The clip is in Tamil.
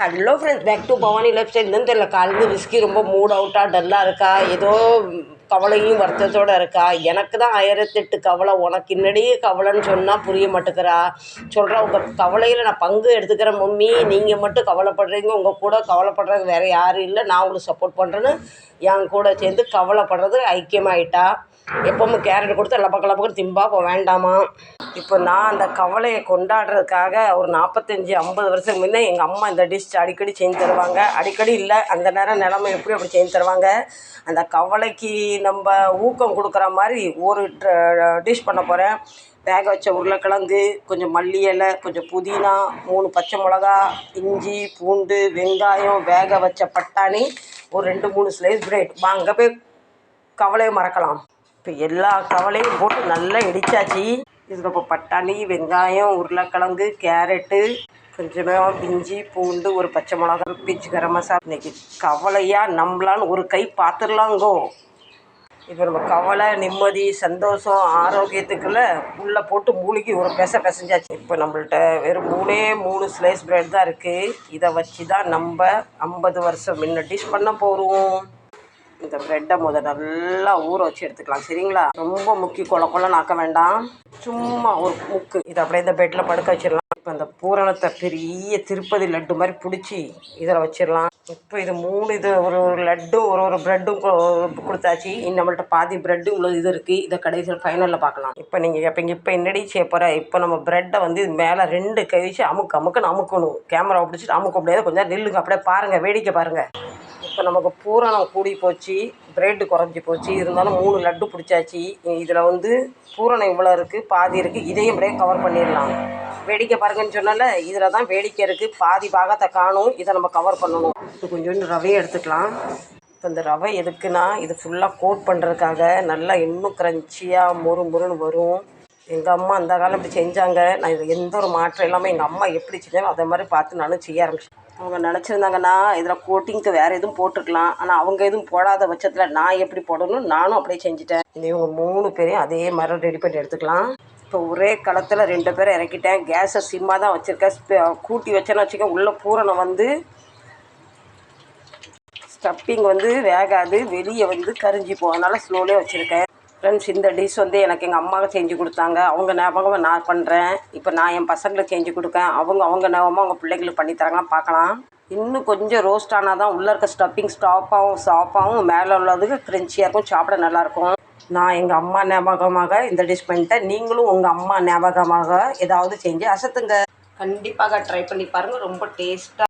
Hello friends back to Bhavani life style இன்னும் தெரியல காலையில் விஸ்கி ரொம்ப மூட் அவுட்டாக டல்லாக இருக்கா? ஏதோ கவலையும் வருத்தத்தோடு இருக்கா? எனக்கு தான் ஆயிரத்தெட்டு கவலை. உனக்கு இன்னடியே கவலைன்னு சொன்னால் புரிய மாட்டேங்கிறா? சொல்கிறா உங்கள் கவலையில் நான் பங்கு எடுத்துக்கிறேன் மம்மி. நீங்கள் மட்டும் கவலைப்படுறீங்க உங்கள் கூட கவலைப்படுறது வேறு யாரும் இல்லை. நான் உங்களுக்கு சப்போர்ட் பண்ணுறேன்னு என் கூட சேர்ந்து கவலைப்படுறது ஐக்கியமாயிட்டா. எப்பவும் கேரட் கொடுத்து லப்ப கலப்பக்கம் திம்பா இப்போ வேண்டாமா? இப்போ நான் அந்த கவலையை கொண்டாடுறதுக்காக ஒரு நாற்பத்தஞ்சி ஐம்பது வருஷத்துக்கு முன்னே எங்கள் அம்மா இந்த டிஷ் அடிக்கடி செஞ்சு தருவாங்க. அடிக்கடி இல்லை அந்த நேரம் நிலமை எப்படி அப்படி செஞ்சு தருவாங்க? அந்த கவலைக்கு நம்ம ஊக்கம் கொடுக்குற மாதிரி ஒரு டிஷ் பண்ண போகிறேன் வேக வச்ச உருளைக்கிழங்கு கொஞ்சம் மல்லி இலை கொஞ்சம் புதினா மூணு பச்சை மிளகா இஞ்சி பூண்டு வெங்காயம் வேக வச்ச பட்டாணி ஒரு ரெண்டு மூணு ஸ்லைஸ் பிரெட் வாங்க போய் கவலையை மறக்கலாம். இப்போ எல்லா கவலையும் போட்டு நல்லா இடிச்சாச்சு. இதில் இப்போ பட்டாணி வெங்காயம் உருளைக்கிழங்கு கேரட்டு கொஞ்சமாக இஞ்சி பூண்டு ஒரு பச்சை மிளகா பிச்சு கரம் மசாலா. இன்னைக்கு கவலையாக நம்பலான்னு ஒரு கை பார்த்துடலாங்கோ இப்போ நம்ம கவலை நிம்மதி சந்தோஷம் ஆரோக்கியத்துக்குள்ளே உள்ளே போட்டு மூலிகை ஒரு பெச பிசைஞ்சாச்சு. இப்போ நம்மள்ட்ட வெறும் மூணே மூணு ஸ்லைஸ் பிரெட் தான் இருக்குது இதை வச்சு தான் நம்ம ஐம்பது வருஷம் முன்ன டிஷ் பண்ண போகிறோம் இந்த ப்ரெட்டை முத நல்லா ஊற வச்சு எடுத்துக்கலாம் சரிங்களா? ரொம்ப முக்கி கொல கொலன்னு ஆக்க வேண்டாம். சும்மா ஒரு முக்கு. இதை அப்படியே இந்த பெட்டில் படுக்க வச்சிடலாம். இப்போ இந்த பூரணத்தை பெரிய திருப்பதி லட்டு மாதிரி பிடிச்சி இதில் வச்சிடலாம். இப்போ இது மூணு இது ஒரு ஒரு லட்டும் ஒரு ஒரு ப்ரெட்டும் கொடுத்தாச்சு. இன்னும் நம்மள்ட்ட பாதி ப்ரெட்டு உள்ள இது இருக்குது இதை கடைசியில் ஃபைனலில் பார்க்கலாம். இப்போ நீங்கள் இப்போ இங்கே இப்போ என்னடி செய்ய போகிற இப்போ நம்ம ப்ரெட்டை வந்து இது மேலே ரெண்டு கழிச்சு அமுக்கு அமுக்குன்னு அமுக்கணும். கேமரா பிடிச்சிட்டு அமுக்க முடியாது. கொஞ்சம் நில்லுங்க. அப்படியே பாருங்கள் வேடிக்கை பாருங்கள் இப்போ நமக்கு பூரணம் கூடி போச்சு பிரெட்டு குறைஞ்சி போச்சு இருந்தாலும் மூணு லட்டு பிடிச்சாச்சு. இதில் வந்து பூரணம் இவ்வளோ இருக்குது பாதி இருக்குது இதையும் அப்படியே கவர் பண்ணிடலாம். வேடிக்கை பாருங்கன்னு சொன்னால இதில் தான் வேடிக்கை இருக்குது பாதி பாகத்தை காணும் இதை நம்ம கவர் பண்ணணும். இப்போ கொஞ்சோண்டு ரவையை எடுத்துக்கலாம். இப்போ இந்த ரவை எதுக்குன்னா இது ஃபுல்லாக கோட் பண்ணுறதுக்காக நல்லா இன்னும் க்ரன்ச்சியாக மொறு மொறுன்னு வரும். எங்கள் அம்மா அந்த காலம் இப்படி செஞ்சாங்க. நான் எந்த ஒரு மாற்றம் இல்லாமல் எங்கள் அம்மா எப்படி செஞ்சாலும் அதே மாதிரி பார்த்து நானும் செய்ய ஆரம்பிச்சேன். அவங்க நினச்சிருந்தாங்கன்னா இதில் கோட்டிங்க்கு வேறு எதுவும் போட்டிருக்கலாம். ஆனால் அவங்க எதுவும் போடாத பட்சத்தில் நான் எப்படி போடணும் நானும் அப்படியே செஞ்சுட்டேன். இந்த இவங்க மூணு பேரையும் அதே மாதிரி ரெடி பண்ணி எடுத்துக்கலாம். இப்போ ஒரே களத்தில் ரெண்டு பேரை இறக்கிட்டேன். கேஸை சிம்மாக தான் வச்சுருக்கேன். கூட்டி வச்சேன்னு வச்சுக்க உள்ள பூரணம் வந்து ஸ்டப்பிங் வந்து வேகாது. வெளியே வந்து கரிஞ்சி போகும் அதனால் ஸ்லோலே வச்சுருக்கேன். ஃப்ரெண்ட்ஸ் இந்த டிஷ் வந்து எனக்கு எங்கள் அம்மாவுக்கு செஞ்சு கொடுத்தாங்க. அவங்க ஞாபகம் நான் பண்ணுறேன் இப்போ நான் என் பசங்களுக்கு செஞ்சு கொடுக்கேன். அவங்க அவங்க ஞாபகமாக அவங்க பிள்ளைங்களுக்கு பண்ணித்தராங்க பார்க்கலாம். இன்னும் கொஞ்சம் ரோஸ்ட் ஆனால் தான் உள்ளே இருக்க ஸ்டப்பிங் ஸ்டாப்பாகவும் சாப்பாகவும் மேலே உள்ளதுக்கு க்ரென்ச்சியாக இருக்கும் சாப்பிட நல்லாயிருக்கும் நான் எங்கள் அம்மா ஞாபகமாக இந்த டிஷ் பண்ணிட்டேன். நீங்களும் உங்கள் அம்மா ஞாபகமாக ஏதாவது செஞ்சு அசத்துங்க. கண்டிப்பாக ட்ரை பண்ணி பாருங்கள் ரொம்ப டேஸ்ட்டாக